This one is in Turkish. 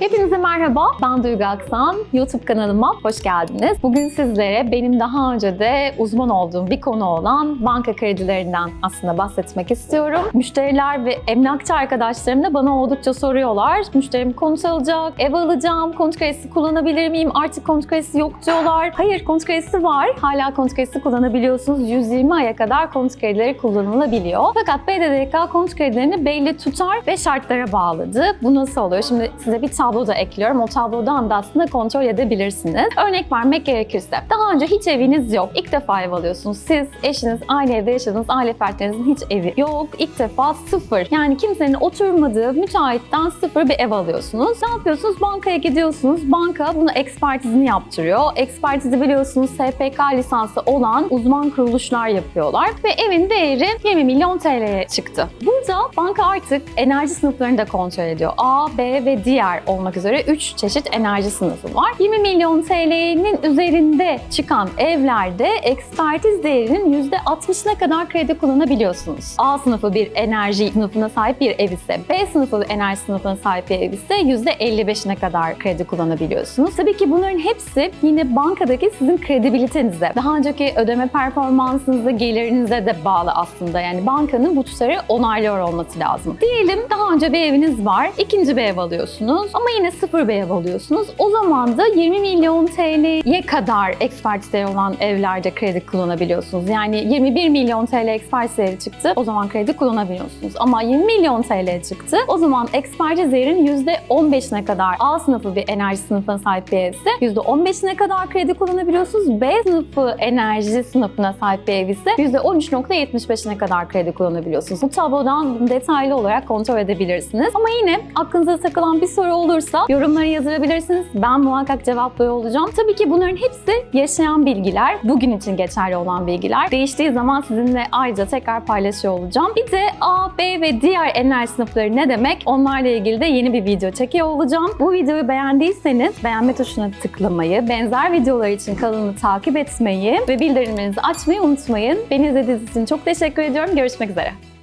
Hepinize merhaba, ben Duygu Aksan. YouTube kanalıma hoş geldiniz. Bugün sizlere benim daha önce de uzman olduğum bir konu olan banka kredilerinden aslında bahsetmek istiyorum. Müşteriler ve emlakçı arkadaşlarım da bana oldukça soruyorlar. Müşterim konut alacak, ev alacağım, konut kredisi kullanabilir miyim? Artık konut kredisi yok diyorlar. Hayır, konut kredisi var. Hala konut kredisi kullanabiliyorsunuz. 120 aya kadar konut kredileri kullanılabiliyor. Fakat BDDK konut kredilerini belli tutar ve şartlara bağladı. Bu nasıl oluyor? Şimdi size bir tablo da ekliyorum. O tablodan da aslında kontrol edebilirsiniz. Örnek vermek gerekirse. Daha önce hiç eviniz yok. İlk defa ev alıyorsunuz. Siz, eşiniz, aynı evde yaşadığınız aile fertlerinizin hiç evi yok. İlk defa sıfır. Yani kimsenin oturmadığı müteahhitten sıfır bir ev alıyorsunuz. Ne yapıyorsunuz? Bankaya gidiyorsunuz. Banka bunu ekspertizini yaptırıyor. Ekspertizi biliyorsunuz SPK lisansı olan uzman kuruluşlar yapıyorlar. Ve evin değeri 20 milyon TL'ye çıktı. Burada banka artık enerji sınıflarını da kontrol ediyor. A, B ve diğer olmak üzere 3 çeşit enerji sınıfı var. 20 milyon TL'nin üzerinde çıkan evlerde ekspertiz değerinin %60'ına kadar kredi kullanabiliyorsunuz. A sınıfı bir enerji sınıfına sahip bir ev ise, B sınıfı enerji sınıfına sahip bir ev ise %55'ine kadar kredi kullanabiliyorsunuz. Tabii ki bunların hepsi yine bankadaki sizin kredibilitenize, daha önceki ödeme performansınıza, gelirinize de bağlı aslında. Yani bankanın bu tutarı onaylıyor olması lazım. Diyelim daha önce bir eviniz var, ikinci bir ev alıyorsunuz ama yine sıfır bir ev alıyorsunuz. O zaman da 20 milyon TL'ye kadar ekspertiz değeri olan evlerde kredi kullanabiliyorsunuz. Yani 21 milyon TL ekspertiz değeri çıktı, o zaman kredi kullanabiliyorsunuz. Ama 20 milyon TL çıktı, o zaman ekspertiz değerinin %15'ine kadar A sınıfı bir enerji sınıfına sahip bir evse %15'ine kadar kredi kullanabiliyorsunuz. B sınıfı enerji sınıfına sahip bir ev ise %13.75'ine kadar kredi kullanabiliyorsunuz. Bu tablodan detaylı olarak kontrol edebilirsiniz. Ama yine aklınıza takılan bir soru olursa yorumlara yazabilirsiniz. Ben muhakkak cevaplıyor olacağım. Tabii ki bunların hepsi yaşayan bilgiler. Bugün için geçerli olan bilgiler. Değiştiği zaman sizinle ayrıca tekrar paylaşıyor olacağım. Bir de A, B ve diğer enerji sınıfları ne demek? Onlarla ilgili de yeni bir video çekiyor olacağım. Bu videoyu beğendiyseniz beğenme tuşuna tıklamayı, benzer videolar için kanalımı takip etmeyi ve bildirimlerinizi açmayı unutmayın. Beni izlediğiniz için çok teşekkür ediyorum. Görüşmek üzere.